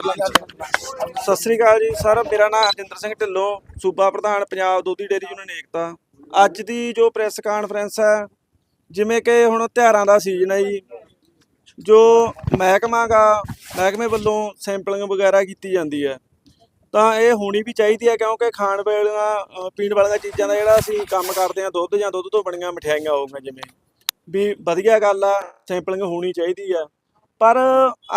ਸਤਿ ਸ੍ਰੀ ਅਕਾਲ ਜੀ ਸਰ, ਮੇਰਾ ਨਾਮ ਹਰਜਿੰਦਰ ਸਿੰਘ ਢਿੱਲੋਂ, ਸੂਬਾ ਪ੍ਰਧਾਨ ਪੰਜਾਬ ਦੁੱਧੀ ਡੇਅਰੀ ਯੂਨੀਅਨ ਏਕਤਾ। ਅੱਜ ਦੀ ਜੋ ਪ੍ਰੈਸ ਕਾਨਫਰੰਸ ਹੈ, ਜਿਵੇਂ ਕਿ ਹੁਣ ਤਿਉਹਾਰਾਂ ਦਾ ਸੀਜ਼ਨ ਹੈ ਜੀ, ਜੋ ਮਹਿਕਮਾ ਗਾ ਮਹਿਕਮੇ ਵੱਲੋਂ ਸੈਂਪਲਿੰਗ ਵਗੈਰਾ ਕੀਤੀ ਜਾਂਦੀ ਹੈ। ਤਾਂ ਇਹ ਹੋਣੀ ਵੀ ਚਾਹੀਦੀ ਹੈ, ਕਿਉਂਕਿ ਖਾਣ ਵਾਲੀਆਂ ਪੀਣ ਵਾਲੀਆਂ ਚੀਜ਼ਾਂ ਦਾ ਜਿਹੜਾ ਅਸੀਂ ਕੰਮ ਕਰਦੇ ਹਾਂ, ਦੁੱਧ ਜਾਂ ਦੁੱਧ ਤੋਂ ਬਣੀਆਂ ਮਠਿਆਈਆਂ ਹੋਊਗੀਆਂ ਜਿਵੇਂ। ਵੀ ਵਧੀਆ ਗੱਲ ਆ, ਸੈਂਪਲਿੰਗ ਹੋਣੀ ਚਾਹੀਦੀ ਆ। ਪਰ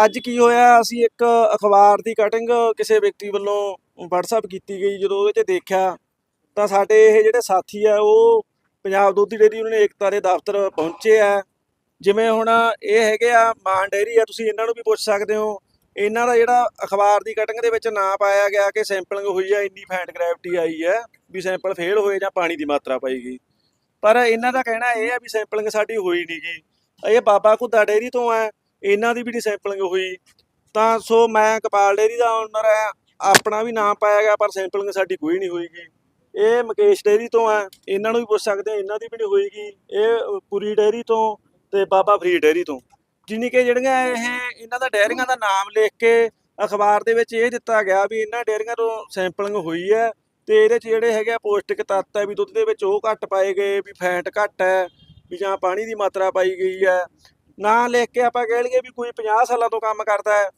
ਅੱਜ ਕੀ ਹੋਇਆ, ਅਸੀਂ ਇੱਕ ਅਖਬਾਰ ਦੀ ਕਟਿੰਗ ਕਿਸੇ ਵਿਅਕਤੀ ਵੱਲੋਂ WhatsApp ਕੀਤੀ ਗਈ, ਜਦੋਂ ਉਹਦੇ 'ਚ ਦੇਖਿਆ ਤਾਂ ਸਾਡੇ ਇਹ ਜਿਹੜੇ ਸਾਥੀ ਆ, ਉਹ ਪੰਜਾਬ ਦੁੱਧ ਡੇਅਰੀ ਉਹਨਾਂ ਨੇ ਏਕਤਾ ਦੇ ਦਫ਼ਤਰ ਪਹੁੰਚੇ ਆ। ਜਿਵੇਂ ਹੁਣ ਇਹ ਹੈਗੇ ਆ, ਮਾਨ ਡੇਅਰੀ ਆ, ਤੁਸੀਂ ਇਹਨਾਂ ਨੂੰ ਵੀ ਪੁੱਛ ਸਕਦੇ ਹੋ। ਇਹਨਾਂ ਦਾ ਜਿਹੜਾ ਅਖਬਾਰ ਦੀ ਕਟਿੰਗ ਦੇ ਵਿੱਚ ਨਾਂ ਪਾਇਆ ਗਿਆ ਕਿ ਸੈਂਪਲਿੰਗ ਹੋਈ ਆ, ਇੰਨੀ ਫੈਟ ਗ੍ਰੈਵਿਟੀ ਆਈ ਹੈ ਵੀ ਸੈਂਪਲ ਫੇਲ ਹੋਏ ਜਾਂ ਪਾਣੀ ਦੀ ਮਾਤਰਾ ਪਾਈ ਗਈ। ਪਰ ਇਹਨਾਂ ਦਾ ਕਹਿਣਾ ਇਹ ਆ ਵੀ ਸੈਂਪਲਿੰਗ ਸਾਡੀ ਹੋਈ ਨਹੀਂ ਗਈ ਇਹ ਬਾਬਾ ਘੁੱਦਾ ਡੇਅਰੀ ਤੋਂ ਆ। ਇਹਨਾਂ ਦੀ ਵੀ ਨਹੀਂ ਸੈਂਪਲਿੰਗ ਹੋਈ। ਤਾਂ ਸੋ ਮੈਂ ਕਪਾਲ ਡੇਅਰੀ ਦਾ ਓਨਰ ਹੈ ਆਪਣਾ ਵੀ ਨਾਮ ਪਾਇਆ ਗਿਆ ਪਰ ਸੈਂਪਲਿੰਗ ਸਾਡੀ ਕੋਈ ਨਹੀਂ ਹੋਈਗੀ। ਇਹ ਮੁਕੇਸ਼ ਡੇਅਰੀ ਤੋਂ ਹੈ ਇਹਨਾਂ ਨੂੰ ਵੀ ਪੁੱਛ ਸਕਦੇ ਆ ਇਹਨਾਂ ਦੀ ਵੀ ਨਹੀਂ ਹੋਈਗੀ। ਇਹ ਅ, ਪੁਰੀ ਡੇਅਰੀ ਤੋਂ ਤੇ ਬਾਬਾ ਫਰੀਦ ਡੇਅਰੀ ਤੋਂ। ਜਿਨੀ ਕਿ ਜਿਹੜੀਆਂ ਇਹ ਇਹਨਾਂ ਦਾ ਡੇਅਰੀਆਂ ਦਾ ਨਾਮ ਲਿਖ ਕੇ ਅਖਬਾਰ ਦੇ ਵਿੱਚ ਇਹ ਦਿੱਤਾ ਗਿਆ ਵੀ ਇਹਨਾਂ ਡੇਅਰੀਆਂ ਤੋਂ ਸੈਂਪਲਿੰਗ ਹੋਈ ਹੈ ਤੇ ਇਹਦੇ ਚ ਜਿਹੜੇ ਹੈਗੇ ਆ ਪੌਸ਼ਟਿਕ ਤੱਤ ਹੈ ਵੀ ਦੁੱਧ ਦੇ ਵਿੱਚ ਉਹ ਘੱਟ ਪਾਏ ਗਏ ਵੀ ਫੈਟ ਘੱਟ ਹੈ ਵੀ ਜਾਂ ਪਾਣੀ ਦੀ ਮਾਤਰਾ ਪਾਈ ਗਈ ਹੈ। ਨਾ ਲਿਖ ਕੇ ਆਪਾਂ ਕਹਿ ਲਈਏ ਵੀ ਕੋਈ 50 ਸਾਲਾਂ ਤੋਂ ਕੰਮ ਕਰਦਾ ਹੈ,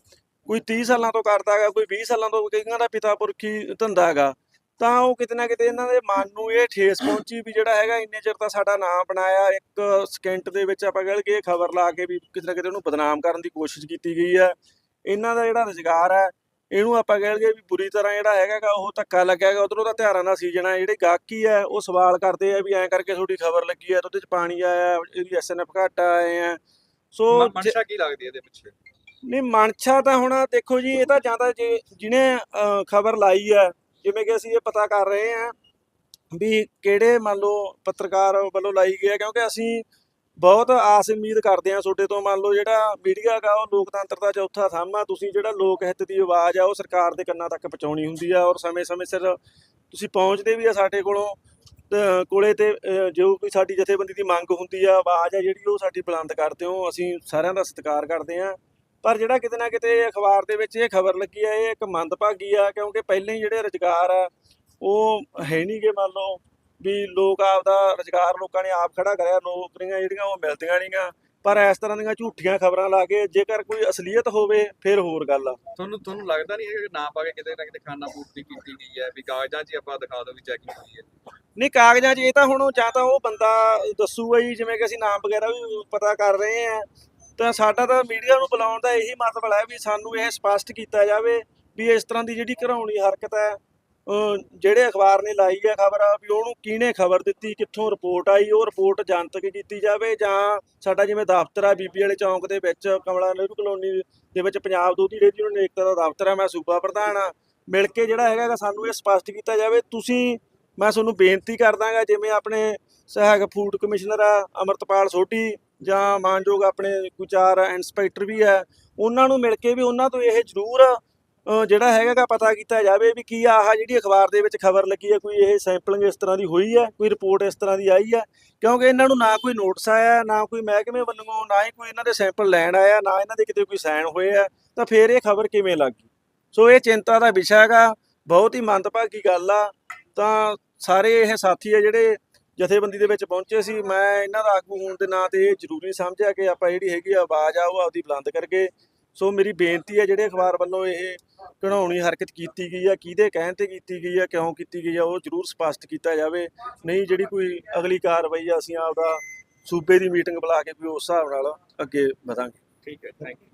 ਕੋਈ 30 ਸਾਲਾਂ ਤੋਂ ਕਰਦਾ ਹੈਗਾ, ਕੋਈ 20 ਸਾਲਾਂ ਤੋਂ ਕਈਆਂ ਦਾ ਪਿਤਾ ਪੁਰਖੀ ਧੰਦਾ ਹੈਗਾ, ਤਾਂ ਉਹ ਕਿਤੇ ਨਾ ਕਿਤੇ ਇਹਨਾਂ ਦੇ ਮਨ ਨੂੰ ਇਹ ਠੇਸ ਪਹੁੰਚੀ ਵੀ ਜਿਹੜਾ ਹੈਗਾ ਇੰਨੇ ਚਿਰ ਤਾਂ ਸਾਡਾ ਨਾਮ ਬਣਾਇਆ, ਇੱਕ ਸਕਿੰਟ ਦੇ ਵਿੱਚ ਆਪਾਂ ਕਹਿ ਲਈਏ ਖਬਰ ਲਾ ਕੇ ਵੀ ਕਿਤੇ ਨਾ ਕਿਤੇ ਉਹਨੂੰ ਬਦਨਾਮ ਕਰਨ ਦੀ ਕੋਸ਼ਿਸ਼ ਕੀਤੀ ਗਈ ਹੈ, ਇਹਨਾਂ ਦਾ ਜਿਹੜਾ ਰੁਜ਼ਗਾਰ ਹੈ, ਇਹਨੂੰ ਆਪਾਂ ਕਹਿ ਲਈਏ ਵੀ ਬੁਰੀ ਤਰ੍ਹਾਂ ਜਿਹੜਾ ਹੈਗਾਗਾ ਉਹ ਧੱਕਾ ਲੱਗਿਆਗਾ ਉਧਰੋਂ ਦਾ ਤਿਉਹਾਰਾਂ ਦਾ ਸੀਜ਼ਨ ਹੈ, ਜਿਹੜੇ ਗਾਹਕੀ ਹੈ, ਉਹ ਸਵਾਲ ਕਰਦੇ ਆ ਵੀ ਐਂ ਕਰਕੇ ਤੁਹਾਡੀ ਖਬਰ ਲੱਗੀ ਹੈ, ਤੇ ਉਹਦੇ ਚ ਪਾਣੀ ਆਇਆ ਇਹਦੀ ਐਸਐਨਐਫ ਘੱਟ ਆਏ ਆ ਸੋ ਮਨਸ਼ਾ ਕੀ ਲੱਗਦੀ ਹੈ ਇਹਦੇ ਪਿੱਛੇ? ਨਹੀਂ ਮਨਸ਼ਾ ਤਾਂ ਹੁਣ ਦੇਖੋ ਜੀ ਇਹ ਤਾਂ ਜਾਂਦਾ ਜੇ ਜਿਹਨੇ ਖਬਰ ਲਾਈ ਹੈ ਜਿਵੇਂ ਕਿ ਅਸੀਂ ਇਹ ਪਤਾ ਕਰ ਰਹੇ ਹਾਂ ਵੀ ਕਿਹੜੇ ਮੰਨ ਲਓ ਪੱਤਰਕਾਰ ਵੱਲੋਂ ਲਾਈ ਗਈ ਹੈ ਕਿਉਂਕਿ ਅਸੀਂ ਬਹੁਤ ਆਸ ਉਮੀਦ ਕਰਦੇ ਹਾਂ ਤੁਹਾਡੇ ਤੋਂ ਮੰਨ ਲਓ ਜਿਹੜਾ ਮੀਡੀਆ ਹੈਗਾ ਉਹ ਲੋਕਤੰਤਰ ਦਾ ਚੌਥਾ ਥੰਮ ਆ। ਤੁਸੀਂ ਜਿਹੜਾ ਲੋਕ ਹਿੱਤ ਦੀ ਆਵਾਜ਼ ਆ ਉਹ ਸਰਕਾਰ ਦੇ ਕੰਨਾਂ ਤੱਕ ਪਹੁੰਚਾਉਣੀ ਹੁੰਦੀ ਆ ਔਰ ਸਮੇਂ-ਸਮੇਂ ਸਿਰ ਤੁਸੀਂ ਪਹੁੰਚਦੇ ਵੀ ਆ ਸਾਡੇ ਕੋਲੋਂ। ਕੋਲੇ ਤੇ ਜੋ ਕੋਈ ਸਾਡੀ ਜਥੇਬੰਦੀ ਦੀ ਮੰਗ ਹੁੰਦੀ ਆ, ਆਵਾਜ਼ ਆ ਜਿਹੜੀ, ਉਹ ਸਾਡੀ ਬੁਲੰਦ ਕਰਦੇ ਹੋ। ਅਸੀਂ ਸਾਰਿਆਂ ਦਾ ਸਤਿਕਾਰ ਕਰਦੇ ਹਾਂ। ਪਰ ਜਿਹੜਾ ਕਿਤੇ ਨਾ ਕਿਤੇ ਅਖਬਾਰ ਦੇ ਵਿੱਚ ਇਹ ਖਬਰ ਲੱਗੀ ਆ, ਇਹ ਇੱਕ ਮੰਦਭਾਗੀ ਆ, ਕਿਉਂਕਿ ਪਹਿਲੇ ਹੀ ਜਿਹੜੇ ਰੁਜ਼ਗਾਰ ਆ, ਉਹ ਹੈ ਨਹੀਂ ਨਹੀਂਗੇ ਮੰਨ ਲਓ ਵੀ ਲੋਕ ਆਪ ਦਾ ਰੁਜ਼ਗਾਰ ਲੋਕਾਂ ਨੇ ਆਪ ਖੜਾ ਕਰਿਆ, ਨੌਕਰੀਆਂ ਜਿਹੜੀਆਂ, ਉਹ ਮਿਲਦੀਆਂ ਨਹੀਂਆਂ ਪਰ ਇਸ ਤਰ੍ਹਾਂ ਦੀਆਂ ਝੂਠੀਆਂ ਖਬਰਾਂ ਲਾ ਕੇ, ਜੇਕਰ ਕੋਈ ਅਸਲੀਅਤ ਹੋਵੇ, ਫਿਰ ਹੋਰ ਗੱਲ ਆ। ਤੁਹਾਨੂੰ ਤੁਹਾਨੂੰ ਲੱਗਦਾ ਨਹੀਂ ਹੈ ਕਿ ਨਾ ਪਾ ਕੇ ਕਿਤੇ ਨਾ ਕਿਤੇ ਖਾਨਾ ਪੂਰਤੀ ਕੀਤੀ ਗਈ ਹੈ? ਵੀ ਕਾਗਜ਼ਾਂ 'ਚ ਆਪਾਂ ਦਿਖਾ ਦੋ ਵੀ ਚੈਕਿੰਗ ਹੋਈ ਹੈ। ਨਹੀਂ, ਕਾਗਜ਼ਾਂ 'ਚ ਇਹ ਤਾਂ ਹੁਣ ਜਾਂ ਤਾਂ ਉਹ ਬੰਦਾ ਦੱਸੂਗਾ ਜੀ, ਜਿਵੇਂ ਕਿ ਅਸੀਂ ਨਾਮ ਵਗੈਰਾ ਵੀ ਪਤਾ ਕਰ ਰਹੇ ਆ ਤਾਂ ਸਾਡਾ ਤਾਂ ਮੀਡੀਆ ਨੂੰ ਬੁਲਾਉਣ ਦਾ ਇਹੀ ਮਤਲਬ ਹੈ ਵੀ ਸਾਨੂੰ ਇਹ ਸਪਸ਼ਟ ਕੀਤਾ ਜਾਵੇ ਵੀ ਇਸ ਤਰ੍ਹਾਂ ਦੀ ਜਿਹੜੀ ਘਰਾਉਣੀ ਹਰਕਤ ਹੈ ਜਿਹੜੇ ਅਖਬਾਰ ਨੇ ਲਾਈ ਹੈ ਖਬਰ, ਵੀ ਉਹਨੂੰ ਕਿਹਨੇ ਖਬਰ ਦਿੱਤੀ, ਕਿੱਥੋਂ ਰਿਪੋਰਟ ਆਈ, ਉਹ ਰਿਪੋਰਟ ਜਨਤਕ ਕੀਤੀ ਜਾਵੇ ਜਾਂ ਸਾਡਾ ਜਿਵੇਂ ਦਫ਼ਤਰ ਆ ਬੀਬੀ ਵਾਲੇ ਚੌਂਕ ਦੇ ਵਿੱਚ, ਕਮਲਾ ਨਹਿਰੂ ਕਲੋਨੀ ਦੇ ਵਿੱਚ ਪੰਜਾਬ ਦੁੱਧੀ ਡੇਅਰੀ ਯੂਨੀਅਨ ਏਕਤਾ ਦਾ ਦਫ਼ਤਰ ਆ ਮੈਂ ਸੂਬਾ ਪ੍ਰਧਾਨ ਆ ਮਿਲ ਕੇ ਜਿਹੜਾ ਹੈਗਾ ਸਾਨੂੰ ਇਹ ਸਪਸ਼ਟ ਕੀਤਾ ਜਾਵੇ, ਤੁਸੀਂ ਮੈਂ ਤੁਹਾਨੂੰ ਬੇਨਤੀ ਕਰਦਾਗਾ, ਜਿਵੇਂ ਆਪਣੇ ਸਹਾਇਕ ਫੂਡ ਕਮਿਸ਼ਨਰ ਆ, ਅਮਰਤਪਾਲ ਸੋਢੀ ਜਾਂ ਮਾਨਯੋਗ ਆਪਣੇ ਕੋਈ ਚਾਰ ਇੰਸਪੈਕਟਰ ਵੀ ਹੈ ਉਹਨਾਂ ਨੂੰ ਮਿਲ ਕੇ ਵੀ ਉਹਨਾਂ ਤੋਂ ਇਹ ਜ਼ਰੂਰ ਜਿਹੜਾ ਹੈਗਾ ਪਤਾ ਕੀਤਾ ਜਾਵੇ ਵੀ ਕੀ ਆਹ ਜਿਹੜੀ ਅਖਬਾਰ ਦੇ ਵਿੱਚ ਖਬਰ ਲੱਗੀ ਹੈ, ਕੋਈ ਇਹ ਸੈਂਪਲਿੰਗ ਇਸ ਤਰ੍ਹਾਂ ਦੀ ਹੋਈ ਹੈ, ਕੋਈ ਰਿਪੋਰਟ ਇਸ ਤਰ੍ਹਾਂ ਦੀ ਆਈ ਹੈ, ਕਿਉਂਕਿ ਇਹਨਾਂ ਨੂੰ ਨਾ ਕੋਈ ਨੋਟਿਸ ਆਇਆ, ਨਾ ਕੋਈ ਮਹਿਕਮੇ ਵੱਲੋਂ, ਨਾ ਹੀ ਕੋਈ ਇਹਨਾਂ ਦੇ ਸੈਂਪਲ ਲੈਣ ਆਇਆ, ਨਾ ਇਹਨਾਂ ਦੇ ਕਿਤੇ ਕੋਈ ਸਾਈਨ ਹੋਏ ਆ, ਤਾਂ ਫਿਰ ਇਹ ਖਬਰ ਕਿਵੇਂ ਲੱਗ? ਗਈ ਸੋ ਇਹ ਚਿੰਤਾ ਦਾ ਵਿਸ਼ਾ ਹੈਗਾ, ਬਹੁਤ ਹੀ ਮੰਦਭਾਗੀ ਗੱਲ ਆ, ਤਾਂ ਸਾਰੇ ਇਹ ਸਾਥੀ ਆ ਜਿਹੜੇ ਜਥੇਬੰਦੀ ਦੇ ਵਿੱਚ ਪਹੁੰਚੇ ਸੀ। ਮੈਂ ਇਹਨਾਂ ਦਾ ਆਗੂ ਹੋਣ ਦੇ ਨਾਂ ਤੇ ਇਹ ਜ਼ਰੂਰੀ ਸਮਝਿਆ ਕਿ ਆਪਾਂ ਜਿਹੜੀ ਹੈਗੀ ਆਵਾਜ਼ ਆ, ਉਹ ਆਪਦੀ ਬੁਲੰਦ ਕਰਕੇ। ਸੋ ਮੇਰੀ ਬੇਨਤੀ ਹੈ ਜਿਹੜੇ ਅਖਬਾਰ ਵੱਲੋਂ ਇਹ ਘਣਾਉਣੀ ਹਰਕਤ ਕੀਤੀ ਗਈ ਆ, ਕਿਹਦੇ ਕਹਿਣ ਤੇ ਕੀਤੀ ਗਈ ਆ, ਕਿਉਂ ਕੀਤੀ ਗਈ ਆ, ਉਹ ਜ਼ਰੂਰ ਸਪਸ਼ਟ ਕੀਤਾ ਜਾਵੇ। ਨਹੀਂ ਜਿਹੜੀ ਕੋਈ ਅਗਲੀ ਕਾਰਵਾਈ ਆ, ਅਸੀਂ ਆਪਦਾ ਸੂਬੇ ਦੀ ਮੀਟਿੰਗ ਬੁਲਾ ਕੇ ਵੀ ਉਸ ਹਿਸਾਬ ਨਾਲ ਅੱਗੇ ਵਧਾਂਗੇ। ਠੀਕ ਹੈ ਥੈਂਕ ਯੂ